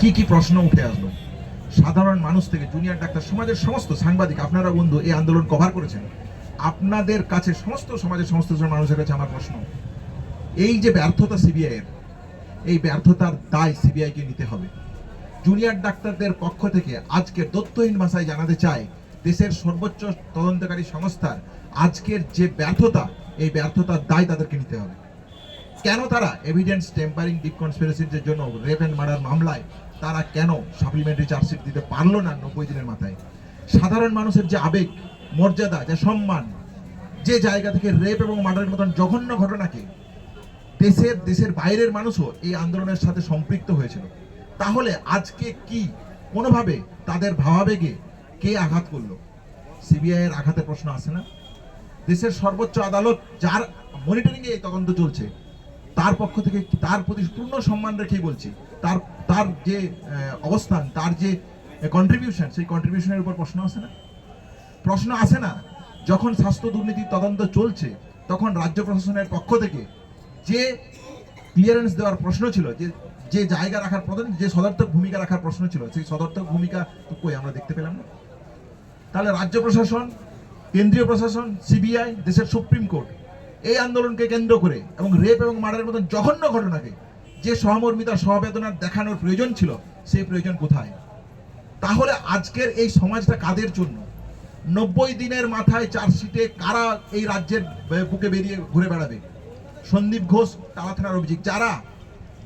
কি কি প্রশ্ন উঠে আসলো? সাধারণ মানুষ থেকে জুনিয়র ডাক্তার, সমাজের সমস্ত সাংবাদিক, আপনারা বন্ধু এই আন্দোলন কভার করেছেন। আপনাদের কাছে সমস্ত সমাজের সমস্ত মানুষের কাছে আমার প্রশ্ন। এই যে ব্যর্থতা সিবিআই এর, এই ব্যর্থতার দায় সিবিআই কে নিতে হবে। জুনিয়র ডাক্তারদের পক্ষ থেকে আজকের তথ্যহীন ভাষায় জানাতে চাই, দেশের সর্বোচ্চ তদন্তকারী সংস্থার আজকের যে ব্যর্থতা, এই ব্যর্থতার দায় তাদেরকে নিতে হবে। কেন তারা এভিডেন্স টেম্পারিং ডিপ কনস্পিরেসির জন্য রেপ অ্যান্ড মার্ডার মামলায় তারা কেন সাপ্লিমেন্টারি চার্জশিট দিতে পারল না নব্বই দিনের মাথায়? সাধারণ মানুষের যে আবেগ, মর্যাদা, যে সম্মান, যে জায়গা থেকে রেপ এবং মার্ডারের মতন জঘন্য ঘটনাকে দেশের দেশের বাইরের মানুষও এই আন্দোলনের সাথে সম্পৃক্ত হয়েছিল। তাহলে আজকে কি কোনোভাবে তাদের ভাবাবেগে কে আঘাত করল? সিবিআই এর আঘাতের প্রশ্ন আসে না? দেশের সর্বোচ্চ আদালত যার মনিটরিং এ এই তদন্ত চলছে তার পক্ষ থেকে তার প্রতি পূর্ণ সম্মান রেখেই বলছি। তার তার যে অবস্থান, তার যে কন্ট্রিবিউশন সেই কন্ট্রিবিউশনের উপর প্রশ্ন আসে না? প্রশ্ন আসে না? যখন স্বাস্থ্য দুর্নীতি তদন্ত চলছে, তখন রাজ্য প্রশাসনের পক্ষ থেকে যে ক্লিয়ারেন্স দেওয়ার প্রশ্ন ছিল, যে যে জায়গা রাখার প্রধান, যে সদর্থক ভূমিকা রাখার প্রশ্ন ছিল, সেই সদর্থক ভূমিকা তো কই আমরা দেখতে পেলাম না? তাহলে রাজ্য প্রশাসন, কেন্দ্রীয় প্রশাসন সিবিআই দেশের সুপ্রিম কোর্ট এই আন্দোলনকে কেন্দ্র করে এবং রেপ এবং মার্ডারের মতন জঘন্য ঘটনাকে যে সহমর্মিতা সহবেদনার দেখানোর প্রয়োজন ছিল, সেই প্রয়োজন কোথায়? তাহলে আজকের এই সমাজটা কাদের জন্য? নব্বই দিনের মাথায় চার্জশিটে কারা এই রাজ্যের বুকে বেরিয়ে ঘুরে বেড়াবে? সন্দীপ ঘোষ টালা থানার অভিযোগ যারা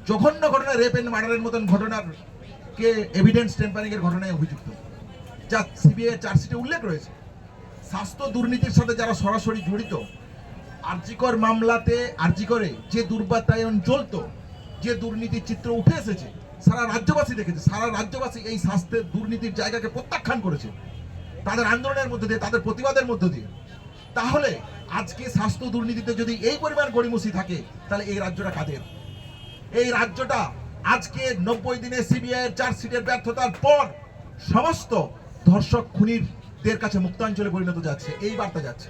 জঘন্য ঘটনা রেপ এন্ড মার্ডারের মতন ঘটনার কে এভিডেন্স টেম্পারিং এর ঘটনায় অভিযুক্ত। যা সিবিআই চার্জশিটে উল্লেখ রয়েছে। স্বাস্থ্য দুর্নীতির সাথে যারা সরাসরি জড়িত আরজিকর মামলাতে, আরজিকরে যে দুর্বাতায়ন চলতো যে দুর্নীতির চিত্র উঠে এসেছে, সারা রাজ্যবাসী দেখেছে, সারা রাজ্যবাসী এই স্বাস্থ্যের দুর্নীতির জায়গাকে প্রত্যাখ্যান করেছে। তাদের আন্দোলনের মধ্যে দিয়ে, তাদের প্রতিবাদের মধ্য দিয়ে। তাহলে আজকে স্বাস্থ্য দুর্নীতিতে যদি এই পরিমাণ গড়িমসি থাকে, তাহলে এই রাজ্যটা কাদের? এই রাজ্যটা আজকে নব্বই দিনে সিবিআই চার্জশিটের ব্যর্থতার পর সমস্ত ধর্ষক, খুনিদের কাছে মুক্তাঞ্চলে পরিণত যাচ্ছে, এই বার্তা যাচ্ছে।